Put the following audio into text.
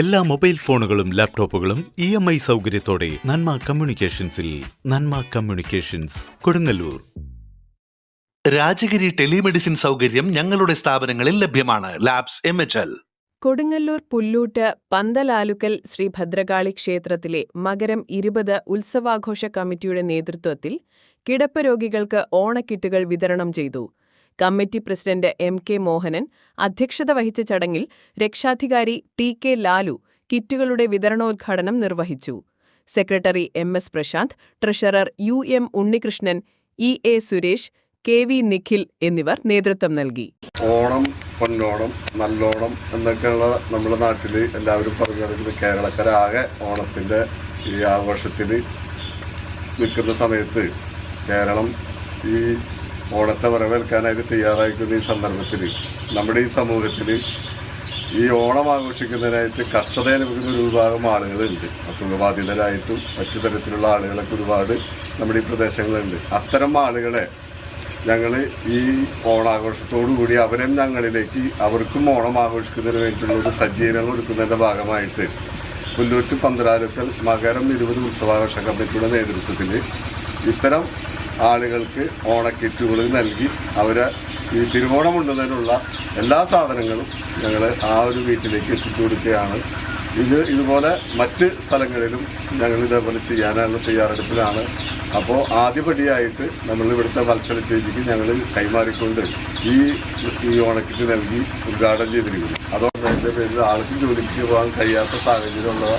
എല്ലാ മൊബൈൽ ഫോണുകളും ലാപ്ടോപ്പുകളും ഇ എം ഐ സൗകര്യത്തോടെ നന്മ കമ്മ്യൂണിക്കേഷൻസിൽ നന്മ കമ്മ്യൂണിക്കേഷൻസ് കൊടുങ്ങല്ലൂർ. രാജഗിരി ടെലിമെഡിസിൻ സൗകര്യം ഞങ്ങളുടെ സ്ഥാപനങ്ങളിൽ ലഭ്യമാണ്. Labs M H L. Kodungallur Pullut Panthalalukkal Shri Bhadrakali ക്ഷേത്രത്തിലെ മകരം ഇരുപത് ഉത്സവാഘോഷ കമ്മിറ്റിയുടെ നേതൃത്വത്തിൽ കിടപ്പ് രോഗികൾക്ക് ഓണക്കിറ്റുകൾ വിതരണം ചെയ്തു. Committee president M K Mohanan അധ്യക്ഷത വഹിച്ച ചടങ്ങിൽ രക്ഷാധികാരി ടി കെ ലാലു കിറ്റുകളുടെ വിതരണോദ്ഘാടനം നിർവഹിച്ചു. Secretary M S Prashanth treasurer U M Unnikrishnan E A Suresh K V Nikhil എന്നിവർ നേതൃത്വം നൽകി. ഓണം പൊന്നോണം നല്ലോണം എന്നൊക്കെയുള്ള നമ്മുടെ നാട്ടിൽ എല്ലാവരും പറഞ്ഞു കേരളക്കാരാകെ ഓണത്തിന്റെ ഈ ആഘോഷത്തിൽ നിൽക്കുന്ന സമയത്ത് കേരളം ഈ ഓണത്തെ വരവേൽക്കാനായിട്ട് തയ്യാറായിരിക്കുന്ന ഈ സന്ദർഭത്തിൽ നമ്മുടെ ഈ സമൂഹത്തിൽ ഈ ഓണം ആഘോഷിക്കുന്നതിനായിട്ട് കഷ്ടത ഒരു വിഭാഗം ആളുകളുണ്ട്. അസുഖബാധിതരായിട്ടും മറ്റു തരത്തിലുള്ള ആളുകളൊക്കെ ഒരുപാട് നമ്മുടെ ഈ പ്രദേശങ്ങളുണ്ട് അത്തരം ആളുകളെ ഞങ്ങൾ ഈ കൂടി അവരും ഞങ്ങളിലേക്ക് അവർക്കും ഓണം ആഘോഷിക്കുന്നതിന് വേണ്ടിയിട്ടുള്ള ഒരു സജ്ജീകരണം ഒരുക്കുന്നതിന്റെ ഭാഗമായിട്ട് പുല്ലൂറ്റ് പന്തലാലുക്കൽ മകരം ഇരുപത് ഉത്സവാഘോഷ കമ്മിറ്റിയുടെ നേതൃത്വത്തിൽ ഇത്തരം ആളുകൾക്ക് ഓണക്കിറ്റുകൾ നൽകി അവരെ ഈ തിരുവോണം ഉണ്ടുന്നതിനുള്ള എല്ലാ സാധനങ്ങളും ഞങ്ങൾ ആ ഒരു വീട്ടിലേക്ക് എത്തിച്ചു കൊടുക്കുകയാണ്. ഇത് ഇതുപോലെ മറ്റ് സ്ഥലങ്ങളിലും ഞങ്ങൾ ഇതേപോലെ ചെയ്യാനുള്ള തയ്യാറെടുപ്പിലാണ്. അപ്പോൾ ആദ്യപടിയായിട്ട് നമ്മൾ ഇവിടുത്തെ മത്സര ചേച്ചിക്ക് ഞങ്ങൾ കൈമാറിക്കൊണ്ട് ഈ ഈ ഓണക്കിറ്റ് നൽകി ഉദ്ഘാടനം ചെയ്തിരിക്കുന്നു. അതുകൊണ്ട് എന്റെ പേരിൽ ആൾക്കും ജോലിക്ക് പോകാൻ കഴിയാത്ത സാഹചര്യമുള്ള